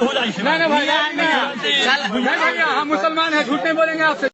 हो जाए नहीं नहीं भाई नहीं नहीं भैया हम मुसलमान हैं झूठ नहीं बोलेंगे आपसे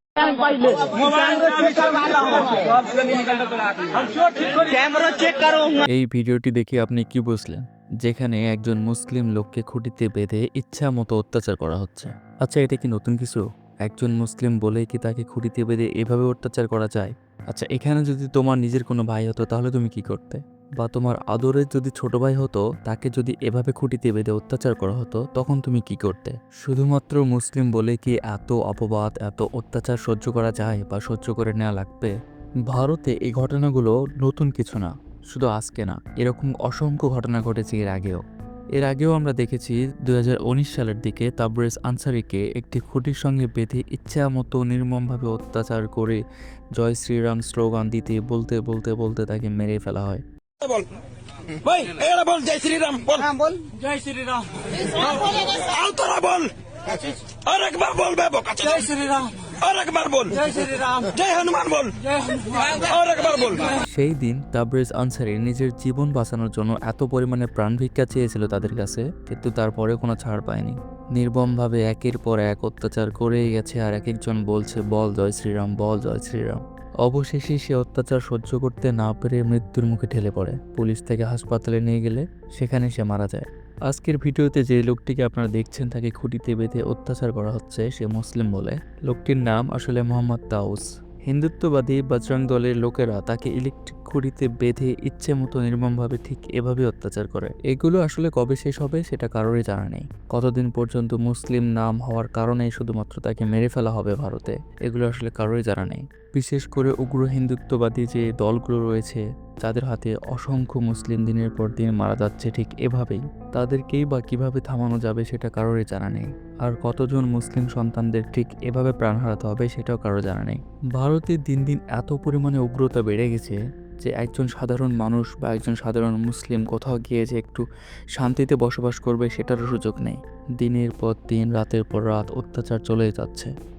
कैमरा चेक करो এই ভিডিওটি দেখে আপনি কি বুঝলেন যেখানে একজন মুসলিম লোককে খুঁটিতে বেঁধে ইচ্ছা মতো অত্যাচার করা হচ্ছে আচ্ছা এটা কি নতুন কিছু একজন মুসলিম বলেই কি তাকে খুঁটিতে বেঁধে এভাবে অত্যাচার করা যায় আচ্ছা এখানে যদি তোমার নিজের কোনো ভাই হতো তাহলে তুমি কি করতে বা তোমার আদরের যদি ছোট ভাই হতো, তাকে যদি এভাবে খুঁটিতে বেঁধে অত্যাচার করা হতো, তখন তুমি কি করতে? শুধুমাত্র মুসলিম বলে কি এত অপবাদ, এত অত্যাচার সহ্য করা যায় বা সহ্য করে নেওয়া লাগবে? ভারতে এই ঘটনাগুলো নতুন কিছু না, শুধু আজকে না, এরকম অসংখ্য ঘটনা ঘটেছে এর আগেও। এর আগেও আমরা দেখেছি দুই হাজার উনিশ সালের দিকে তাবরেজ আনসারিকে একটি খুঁটির সঙ্গে বেঁধে ইচ্ছা মতো নির্মমভাবে অত্যাচার করে জয় শ্রীরাম স্লোগান দিতে, বলতে বলতে বলতে তাকে মেরে ফেলা হয়। বল। জয় শ্রীরাম বল। হ্যাঁ, জয় শ্রীরাম। বল। আরেকবার জয় শ্রীরাম। সেই দিন তাবরেজ আনসারি নিজের জীবন বাঁচানোর জন্য এত পরিমাণে প্রাণ ভিক্ষা চেয়েছিল তাদের কাছে কিন্তু তারপরে কোনো ছাড় পায়নি। নির্মমভাবে একের পর এক অত্যাচার করেই গেছে আর এক একজন বলছে বল জয় শ্রীরাম বল জয় শ্রীরাম। অবশেষে সে অত্যাচার সহ্য করতে না পেরে মৃত্যুর মুখে ঠেলে পড়ে। পুলিশ থেকে হাসপাতালে নিয়ে গেলে সেখানে সে মারা যায়। আজকের ভিডিওতে যে লোকটিকে আপনারা দেখছেন তাকে খুঁটিতে বেঁধে অত্যাচার করা হচ্ছে, সে মুসলিম বলে। লোকটির নাম আসলে মোহাম্মদ তাউস হিন্দুত্ববাদী বজরং দলের লোকেরা তাকে ইলেকট্রিক খুঁড়িতে বেঁধে ইচ্ছে মতো নির্মমভাবে ঠিক এভাবে অত্যাচার করে। এগুলো আসলে কবে শেষ হবে সেটা কারোরই জানা নেই। কতদিন পর্যন্ত মুসলিম নাম হওয়ার কারণেই শুধুমাত্র তাকে মেরে ফেলা হবে ভারতে, এগুলো আসলে কারোরই জানা নেই। বিশেষ করে উগ্র হিন্দুত্ববাদী যে দলগুলো রয়েছে, যাদের হাতে অসংখ্য মুসলিম দিনের পর দিন মারা যাচ্ছে ঠিক এভাবেই, তাদেরকেই বা কীভাবে থামানো যাবে সেটা কারোরই জানা নেই। আর কতজন মুসলিম সন্তানদের ঠিক এভাবে প্রাণ হারাতে হবে সেটাও কারও জানা নেই। ভারতে দিন দিন এত পরিমাণে উগ্রতা বেড়ে গেছে যে একজন সাধারণ মানুষ বা একজন সাধারণ মুসলিম কোথাও গিয়ে যে একটু শান্তিতে বসবাস করবে, সেটারও সুযোগ নেই। দিনের পর দিন, রাতের পর রাত অত্যাচার চলে যাচ্ছে।